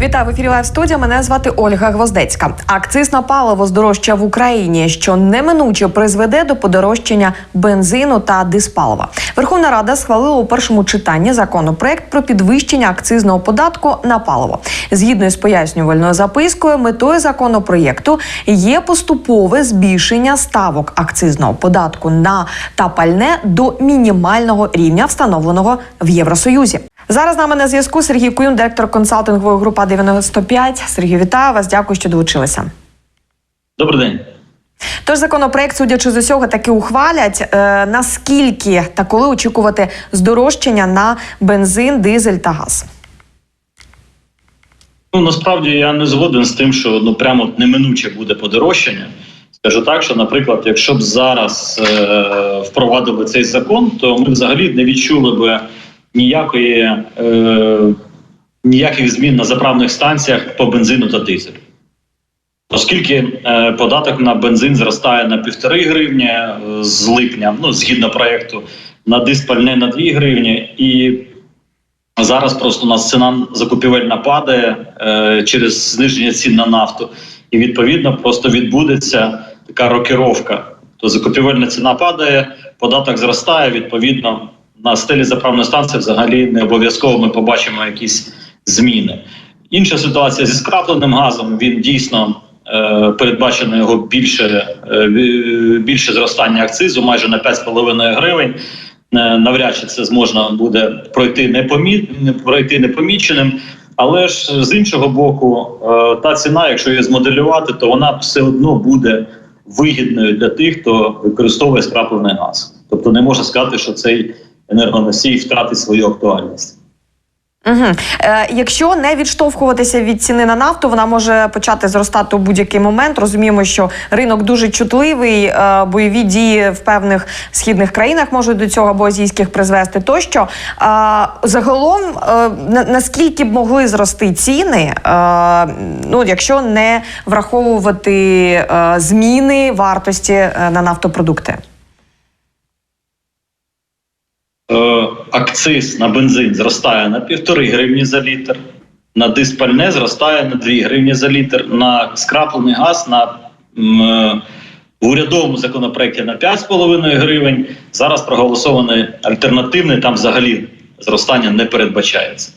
Вітаю в ефірі Лайв студія. Мене звати Ольга Гвоздецька. Акциз на паливо здорожча в Україні, що неминуче призведе до подорожчання бензину та диспалива. Верховна Рада схвалила у першому читанні законопроект про підвищення акцизного податку на паливо. Згідно з пояснювальною запискою, метою законопроєкту є поступове збільшення ставок акцизного податку на та пальне до мінімального рівня, встановленого в Євросоюзі. Зараз з нами на зв'язку Сергій Куюн, директор консалтингової групи 95. Сергій, вітаю вас. Дякую, що долучилися. Добрий день. Тож законопроект, судячи з усього, таки ухвалять. Е, наскільки та коли очікувати здорожчання на бензин, дизель та газ? Ну насправді я не згоден з тим, що ну прямо неминуче буде подорожчання. Скажу так, що, наприклад, якщо б зараз е, впровадили цей закон, то ми взагалі не відчули б ніякої е, ніяких змін на заправних станціях по бензину та дизелю. Оскільки е, податок на бензин зростає на півтори гривні е, з липня, ну згідно проекту, на диспальне на 2 гривні, і зараз просто у нас ціна закупівельна падає е, через зниження цін на нафту, і відповідно просто відбудеться така рокіровка. То закупівельна ціна падає, податок зростає. Відповідно, на стелі заправної станції взагалі не обов'язково ми побачимо якісь зміни. Інша ситуація зі скрапленим газом. Він дійсно е, передбачено його більше, е, більше зростання акцизу, майже на 5,5 гривень. Е, навряд чи це зможна буде пройти непомі... пройти непоміченим. Але ж з іншого боку, е, та ціна, якщо її змоделювати, то вона все одно буде вигідною для тих, хто використовує скраплений газ. Тобто не можна сказати, що цей енергоносій втратить свою актуальність. Угу. Е, якщо не відштовхуватися від ціни на нафту, вона може почати зростати у будь-який момент. Розуміємо, що ринок дуже чутливий, е, бойові дії в певних східних країнах можуть до цього або азійських призвести. Тощо е, загалом, е, на, наскільки б могли зрости ціни, е, ну якщо не враховувати е, зміни вартості е, на нафтопродукти. Е, акциз на бензин зростає на півтори гривні за літр, на диспальне зростає на 2 гривні за літр, на скраплений газ на е, в урядовому законопроекті на 5,5 гривень. Зараз проголосований альтернативний, там взагалі зростання не передбачається.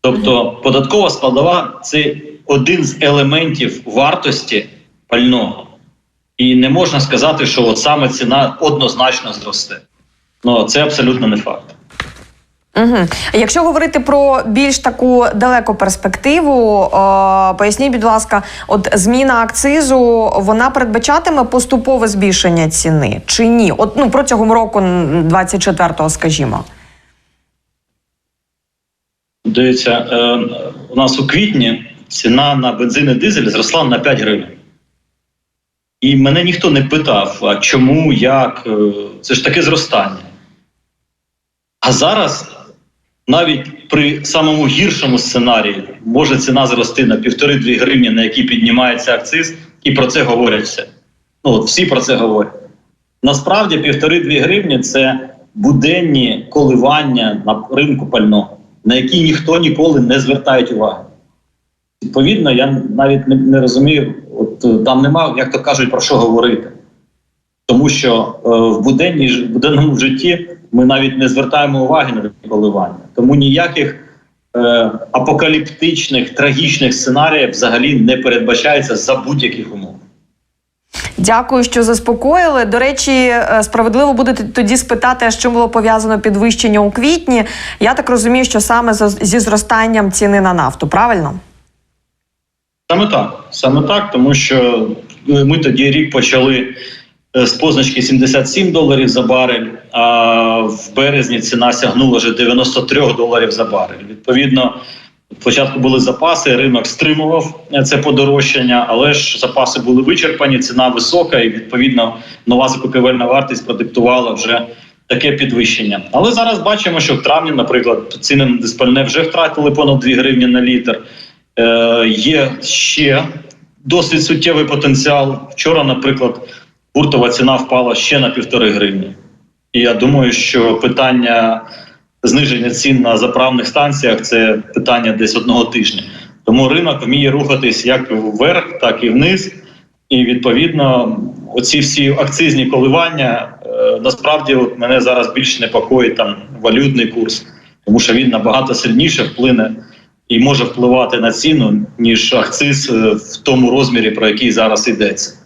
Тобто податкова складова це один з елементів вартості пального. І не можна сказати, що от саме ціна однозначно зросте. Ну це абсолютно не факт. Угу. Якщо говорити про більш таку далеку перспективу, е, поясніть, будь ласка, от зміна акцизу вона передбачатиме поступове збільшення ціни чи ні? От ну протягом року 24-го, скажімо. Дивіться, е, у нас у квітні ціна на бензин і дизель зросла на 5 гривень. І мене ніхто не питав, а чому, як, е, це ж таке зростання. А зараз навіть при самому гіршому сценарії може ціна зрости на півтори-дві гривні, на які піднімається акциз, і про це говорять все. Ну от всі про це говорять. Насправді, півтори-дві гривні це буденні коливання на ринку пального, на які ніхто ніколи не звертає уваги. Відповідно, я навіть не, не розумію, от е, там нема, як то кажуть, про що говорити. Тому що е, в буденній ж- буденному житті ми навіть не звертаємо уваги на коливання. Тому ніяких е, апокаліптичних, трагічних сценаріїв взагалі не передбачається за будь-яких умов. Дякую, що заспокоїли. До речі, е, справедливо буде тоді спитати, з чим було пов'язано підвищення у квітні. Я так розумію, що саме зі зростанням ціни на нафту, правильно? Саме так, саме так, тому що е, ми тоді рік почали з позначки 77 доларів за барель, а в березні ціна сягнула вже 93 доларів за барель. Відповідно, спочатку були запаси, ринок стримував е, це подорожчання, але ж запаси були вичерпані, ціна висока, і відповідно нова закупівельна вартість продиктувала вже таке підвищення. Але зараз бачимо, що в травні, наприклад, ціни на диспальне вже втратили понад 2 гривні на літр. Е, є ще досить суттєвий потенціал. Вчора, наприклад, гуртова ціна впала ще на півтори гривні. І я думаю, що питання зниження цін на заправних станціях це питання десь одного тижня. Тому ринок вміє рухатись як вверх, так і вниз. І відповідно, оці всі акцизні коливання е, насправді от мене зараз більше непокоїть там валютний курс, тому що він набагато сильніше вплине і може впливати на ціну, ніж акциз е, в тому розмірі, про який зараз йдеться.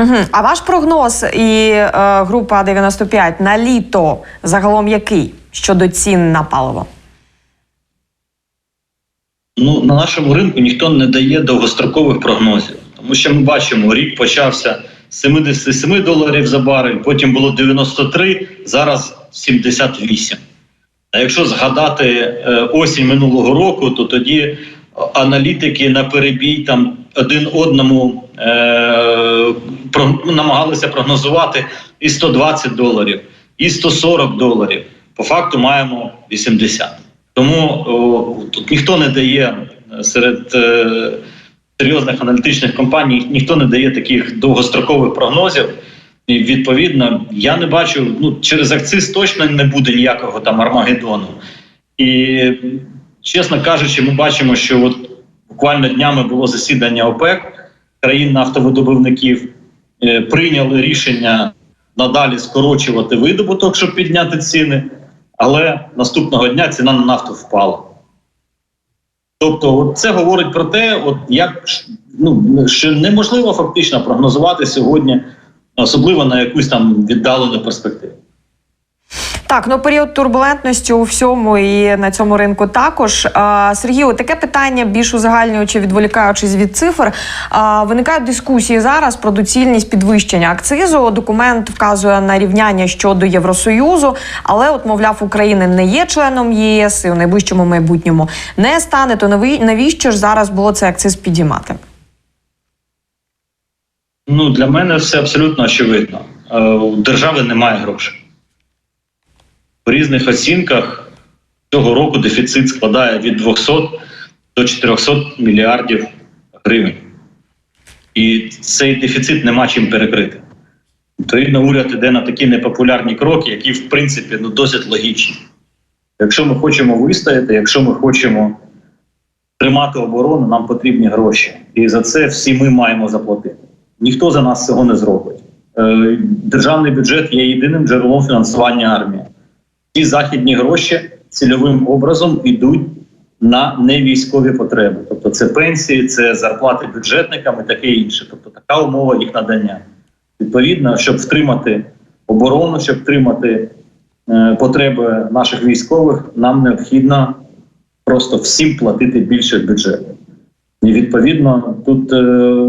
Угу. А ваш прогноз і е, група 95 на літо загалом який щодо цін на паливо? Ну, на нашому ринку ніхто не дає довгострокових прогнозів, тому що ми бачимо, рік почався з 77 доларів за барель, потім було 93, зараз 78. А якщо згадати е, осінь минулого року, то тоді аналітики на перебій там один одному е, намагалися прогнозувати і 120 доларів, і 140 доларів. По факту маємо 80. Тому о, тут ніхто не дає е, серед е, серйозних аналітичних компаній, ніхто не дає таких довгострокових прогнозів. І відповідно, я не бачу, ну через акциз точно не буде ніякого там Армагеддону. І чесно кажучи, ми бачимо, що от буквально днями було засідання ОПЕК країн нафтовидобувників, прийняли рішення надалі скорочувати видобуток, щоб підняти ціни, але наступного дня ціна на нафту впала. Тобто, от це говорить про те, от як ну, що неможливо фактично прогнозувати сьогодні, особливо на якусь там віддалену перспективу. Так, ну період турбулентності у всьому і на цьому ринку також. А, Сергію, таке питання більш узагальнюючи, відволікаючись від цифр. А, виникають дискусії зараз про доцільність підвищення акцизу. Документ вказує на рівняння щодо Євросоюзу, але, от, мовляв, України не є членом ЄС і в найближчому майбутньому не стане. То наві- навіщо ж зараз було цей акциз підіймати? Ну, для мене все абсолютно очевидно. Е, У держави немає грошей. В різних оцінках цього року дефіцит складає від 200 до 400 мільярдів гривень. І цей дефіцит нема чим перекрити. Відповідно, уряд іде на такі непопулярні кроки, які, в принципі, ну, досить логічні. Якщо ми хочемо вистояти, якщо ми хочемо тримати оборону, нам потрібні гроші. І за це всі ми маємо заплатити. Ніхто за нас цього не зробить. Е, Державний бюджет є єдиним джерелом фінансування армії. Ці західні гроші цільовим образом йдуть на невійськові потреби. Тобто це пенсії, це зарплати бюджетникам і таке інше. Тобто така умова їх надання. Відповідно, щоб втримати оборону, щоб втримати е, потреби наших військових, нам необхідно просто всім платити більше в бюджет. І відповідно, тут е,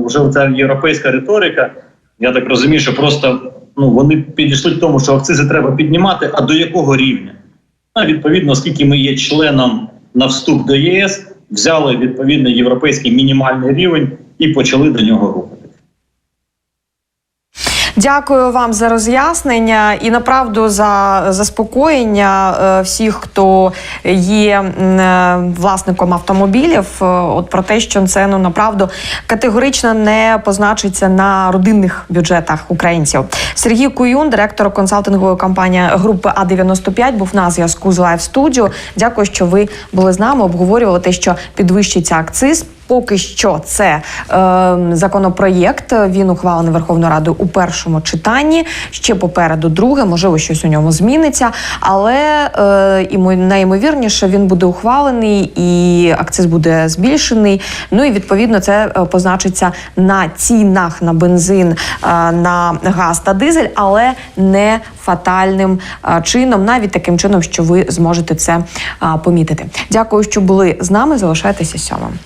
вже ця європейська риторика. Я так розумію, що просто ну вони підійшли к тому, що акцизи треба піднімати. А до якого рівня? А відповідно, оскільки ми є членом на вступ до ЄС, взяли відповідний європейський мінімальний рівень і почали до нього рухатися. Дякую вам за роз'яснення і направду за заспокоєння е, всіх, хто є е, власником автомобілів. е, От про те, що це ну направду категорично не позначиться на родинних бюджетах українців. Сергій Куюн, директор консалтингової компанії групи А 95 був на зв'язку з Live Studio. Дякую, що ви були з нами. Обговорювали те, що підвищиться акциз. Поки що це е, законопроєкт. Він ухвалений Верховною Радою у першому читанні. Ще попереду друге, можливо, щось у ньому зміниться. Але е, імо- найімовірніше він буде ухвалений і акциз буде збільшений. Ну і відповідно це е, позначиться на цінах на бензин, е, на газ та дизель, але не фатальним е, чином, навіть таким чином, що ви зможете це помітити. Дякую, що були з нами. Залишайтеся сьомим.